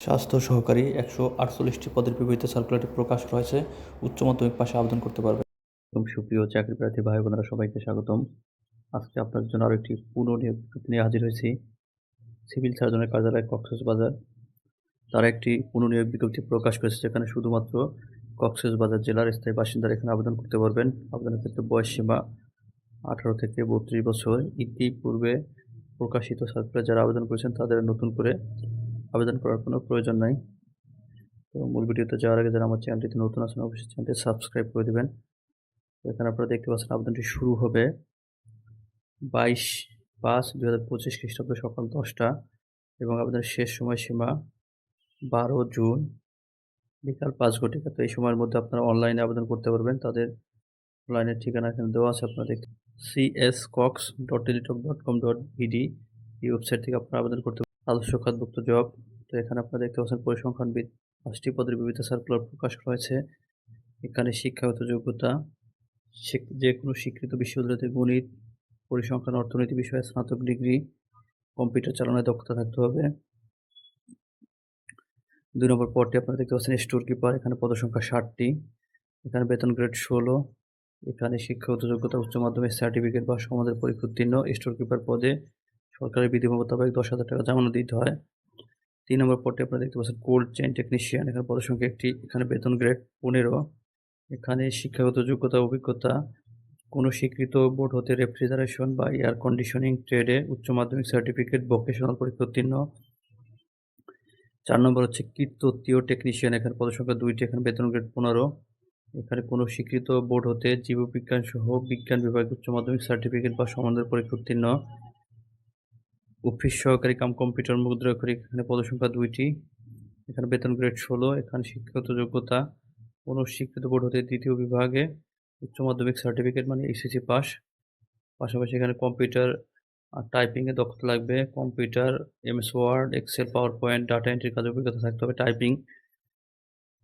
স্বাস্থ্য সহকারী একশো আটচল্লিশটি পদের বিপরীতে সার্কুলারটি প্রকাশ রয়েছে। উচ্চ মাধ্যমিক পাশে আবেদন করতে পারবে এবং সুপ্রিয় চাকরি প্রার্থী ভাই বোনেরা, সবাইকে স্বাগতম। আজকে আপনাদের জন্য আরও একটি বিজ্ঞপ্তি নিয়ে হাজির হয়েছি। সিভিল সার্জনের কার্যালয় কক্সেস বাজার তারা একটি পুনঃনিয়োগ বিজ্ঞপ্তি প্রকাশ করেছে, যেখানে শুধুমাত্র কক্সেস বাজার জেলার স্থায়ী বাসিন্দারা এখানে আবেদন করতে পারবেন। আবেদনের ক্ষেত্রে বয়স সীমা আঠারো থেকে বত্রিশ বছর। ইতিপূর্বে প্রকাশিত সার্কুলার যারা আবেদন করেছেন, তাদের নতুন করে আবেদন করার কোনো প্রয়োজন নাই। তো মূল ভিডিওতে যাওয়ার আগে যারা আমার চ্যানেলটিতে নতুন আছেন, অবশ্যই চ্যানেলটি সাবস্ক্রাইব করে দেবেন। এখানে আপনারা দেখতে পাচ্ছেন আবেদনটি শুরু হবে বাইশ পাঁচ দু হাজার পঁচিশ খ্রিস্টাব্দ সকাল দশটা এবং আবেদনের শেষ সময়সীমা বারো জুন বিকাল পাঁচ ঘটিকা। তো এই সময়ের মধ্যে আপনারা অনলাইনে আবেদন করতে পারবেন। তাদের অনলাইনের ঠিকানা এখানে দেওয়া আছে আপনারা দেখতে C S cox dot Teletalk dot com dot BD এই ওয়েবসাইট থেকে আপনারা আবেদন করতে আদর্শ খাতভুক্ত জব। তো এখানে আপনারা দেখতে পাচ্ছেন পরিসংখ্যানবিদ পাঁচটি পদের বিবিধ সার্কুলার প্রকাশ রয়েছে এখানে শিক্ষাগত যোগ্যতা যে কোনো স্বীকৃত বিশ্ববিদ্যালয়তে গণিত, পরিসংখ্যান, অর্থনীতি বিষয়ে স্নাতক ডিগ্রি, কম্পিউটার চালানোর দক্ষতা থাকতে হবে। দুই নম্বর পদটি আপনারা দেখতে পাচ্ছেন, স্টোর কিপার, এখানে পদসংখ্যা ষাটটি। এখানে বেতন গ্রেড ষোলো। এখানে শিক্ষাগত যোগ্যতা উচ্চ মাধ্যমিক সার্টিফিকেট বা সমাজের পরীক্ষা উত্তীর্ণ, স্টোর কিপার পদে সরকারি বিধি মোতাবেক দশ হাজার টাকা জামানো দিতে হয়। তিন নম্বর পদটি আপনারা দেখতে পাচ্ছেন কোল্ড চেইন টেকনিশিয়ান এখানে পদসংখ্যা একটি, এখানে বেতন গ্রেড পনেরো। এখানে শিক্ষাগত যোগ্যতা, অভিজ্ঞতা, কোনো স্বীকৃত বোর্ড হতে রেফ্রিজারেশন বা এয়ার কন্ডিশনিং ট্রেডে উচ্চ মাধ্যমিক সার্টিফিকেট ভোকেশনাল পরীক্ষা উত্তীর্ণ। চার নম্বর হচ্ছে কীর্ততীয় টেকনিশিয়ান এখানে পদসংখ্যা দুইটি, এখানে বেতন গ্রেড পনেরো। এখানে কোনো স্বীকৃত বোর্ড হতে জীববিজ্ঞান সহ বিজ্ঞান বিভাগে উচ্চ মাধ্যমিক সার্টিফিকেট বা সমানের পরীক্ষা উত্তীর্ণ। অফিস সহকারী কাম কম্পিউটার মুদ্রাক্ষরী এখানে পদসংখ্যা দুইটি। এখানে বেতন গ্রেড ষোলো, এখানে শিক্ষাগত যোগ্যতা কোনো স্বীকৃত বোর্ড হতে দ্বিতীয় বিভাগে উচ্চ মাধ্যমিক সার্টিফিকেট মানে এইচএসসি পাস পাশাপাশি এখানে কম্পিউটার আর টাইপিংয়ে দক্ষতা লাগবে। Computer MS Word Excel PowerPoint data এন্ট্রির কাজে অভিজ্ঞতা থাকতে হবে টাইপিং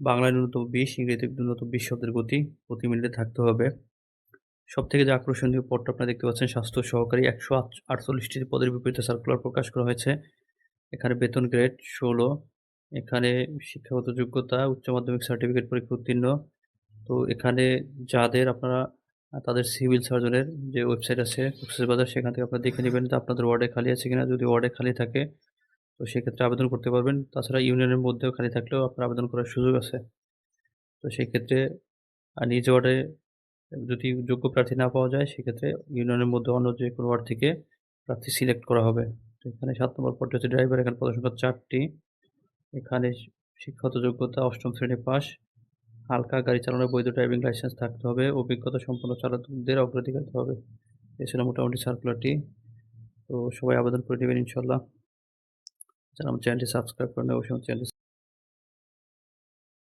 বাংলায় ন্যূনতম বিশ, ইংরেজিতে ন্যূনতম বিশ শব্দের গতি প্রতি মিনিটে থাকতে হবে। সব থেকে যে আকর্ষণীয় পদটা আপনারা দেখতে পাচ্ছেন, স্বাস্থ্য সহকারী একশো আটচল্লিশটি পদের বিপরীতে সার্কুলার প্রকাশ করা হয়েছে। এখানে বেতন গ্রেড ষোলো, এখানে শিক্ষাগত যোগ্যতা, উচ্চ মাধ্যমিক সার্টিফিকেট পরীক্ষা উত্তীর্ণ। তো এখানে যাদের আপনারা, তাদের সিভিল সার্জনের যে ওয়েবসাইট আছে বাজার সেখান থেকে আপনারা দেখে নেবেন যে আপনাদের ওয়ার্ডে খালি আছে কিনা। যদি ওয়ার্ডে খালি থাকে, তো সেক্ষেত্রে আবেদন করতে পারবেন। তাছাড়া ইউনিয়নের মধ্যেও খালি থাকলেও আপনার আবেদন করার সুযোগ আছে। তো সেই ক্ষেত্রে নিজ ওয়ার্ডে যদি যোগ্য প্রার্থী না পাওয়া যায়, সেক্ষেত্রে ইউনিয়নের মধ্যে অন্য যে কোনো ওয়ার্ড থেকে প্রার্থী সিলেক্ট করা হবে। তো এখানে সাত নম্বর পদটি হচ্ছে ড্রাইভার, এখানে পদসংখ্যা চারটি। এখানে শিক্ষাগত যোগ্যতা অষ্টম শ্রেণি পাস। হালকা গাড়ি চালানোর বৈধ ড্রাইভিং লাইসেন্স থাকতে হবে। অভিজ্ঞতা সম্পন্ন চালকদের অগ্রাধিকার দিতে হবে। এছাড়া মোটামুটি সার্কুলারটি তো সবাই আবেদন করে দেবেন ইনশাল্লাহ যারা আমার চ্যানেলটি সাবস্ক্রাইব করেন অবশ্যই চ্যানেলটি